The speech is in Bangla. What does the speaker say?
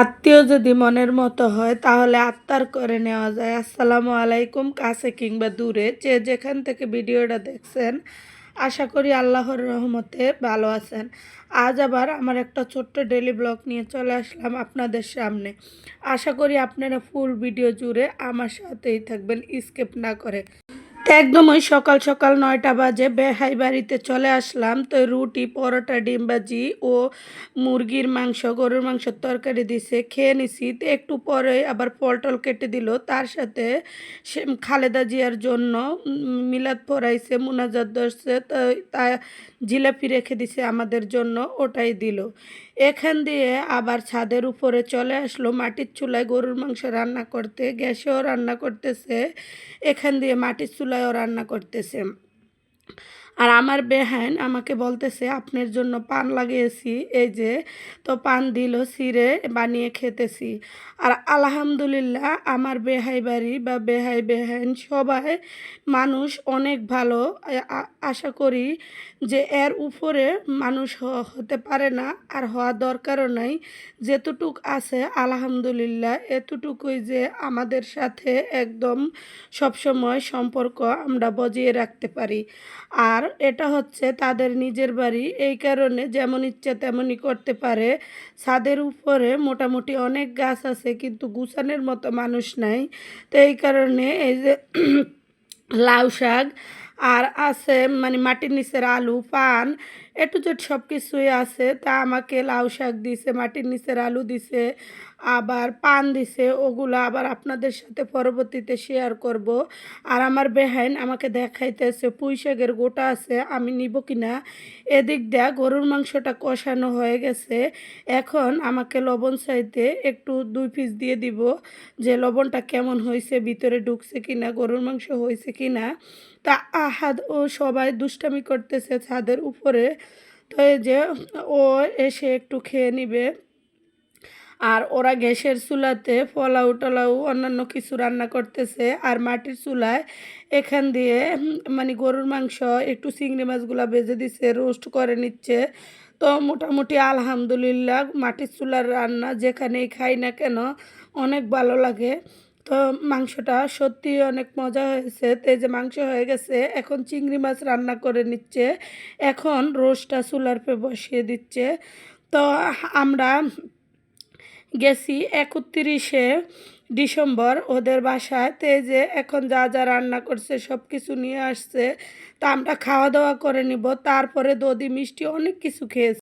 আত্মীয় যদি মনের মতো হয়, তাহলে আত্মার করে নেওয়া যায়। আসসালামু আলাইকুম, কাছে কিংবা দূরে। যে যেখান থেকে ভিডিওটা দেখছেন, আশা করি আল্লাহর রহমতে ভালো আছেন। আজ আবার আমার একটা ছোট্ট ডেলি ব্লগ নিয়ে চলে আসলাম আপনাদের সামনে। আশা করি আপনারা ফুল ভিডিও জুড়ে আমার সাথেই থাকবেন স্কিপ না করে। একদম ওই সকাল সকাল নয়টা বাজে, বেহাই বাড়িতে চলে আসলাম। তো রুটি, পরোটা, ডিম ভাজি ও মুরগির মাংস, গরুর মাংসের তরকারি দিছে, খেয়ে নিছি। তো একটু পরে আবার পটল কেটে দিল। তার সাথে খালেদা জিয়ার জন্য মিলাদ পড়াইছে মুনাজাত ধরছে। তো তা জিলাপি রেখে দিছে আমাদের জন্য, ওটাই দিল। এখান দিয়ে আবার ছাদের উপরে চলে আসলো। মাটির চুলায় গরুর মাংস রান্না করতে, গ্যাসেও রান্না করতেছে। এখান দিয়ে মাটির চুলায়ও রান্না করতেছে। আর আমার বেহান আমাকে বলতেছে, আপনার জন্য পান লাগিয়েছি, এই যে, তো পান দিল, সিরে বানিয়ে খেতেছি। আর আলহামদুলিল্লাহ, আমার বেহাই বাড়ি বা বেহাই বেহান সবাই মানুষ অনেক ভালো। আশা করি যে এর উপরে মানুষ হতে পারে না, আর হওয়া দরকারও নাই। যেতটুক আছে, আলহামদুলিল্লাহ, এতটুকুই যে আমাদের সাথে একদম সবসময় সম্পর্ক আমরা বজিয়ে রাখতে পারি। আর এটা হচ্ছে তাদের নিজের বাড়ি। এই কারণে যেমন ইচ্ছা তেমনই করতে পারে। ছাদের উপরে মোটামুটি অনেক গাছ আছে, কিন্তু গুসানের মতো মানুষ নাই। তো এই কারণে এই যে লাউ শাক আর আছে মানে মাটির নিচের আলু, পান, এটু জেড সব কিছুই আছে। তা আমাকে লাউ শাক দিছে, মাটির নিচের আলু দিছে, আবার পান দিছে, ওগুলো আবার আপনাদের সাথে পরবর্তীতে শেয়ার করব। আর আমার বেহাইন আমাকে দেখাইতেছে, পুঁই শাকের গোটা আছে, আমি নিব কিনা? এদিক দিয়া গরুর মাংসটা কষানো হয়ে গেছে। এখন আমাকে লবণ চাইতে একটু দুই পিস দিয়ে দিব, যে লবণটা কেমন হয়েছে ভিতরে ঢুকছে কিনা, গরুর মাংস হয়েছে কিনা। তা আহাদ ও সবাই দুষ্টামি করতেছে ছাদের উপরে। তো এই যে ও এসে একটু খেয়ে নিবে। আর ওরা গ্যাসের চুলাতে পোলাও টোলাও অন্যান্য কিছু রান্না করতেছে। আর মাটির চুলায় এখান দিয়ে মানে গরুর মাংস, একটু চিংড়ি মাছগুলা ভেজে দিচ্ছে রোস্ট করে নিচ্ছে। তো মোটামুটি আলহামদুলিল্লাহ মাটির চুলার রান্না যেখানেই খাই না কেন অনেক ভালো লাগে। তো মাংসটা সত্যি অনেক মজা হয়েছে। তো যে মাংস হয়ে গেছে, এখন চিংড়ি মাছ রান্না করে নিচ্ছে। এখন রোস্টটা চুলার পে বসিয়ে দিচ্ছে। তো আমরা গেছি একত্রিশে ডিসেম্বর ওদের বাসায়। তো যে এখন যা যা রান্না করছে সব কিছু নিয়ে আসছে। তা আমরা খাওয়া দাওয়া করে নিব। তারপরে দদি মিষ্টি অনেক কিছু খেয়েছি।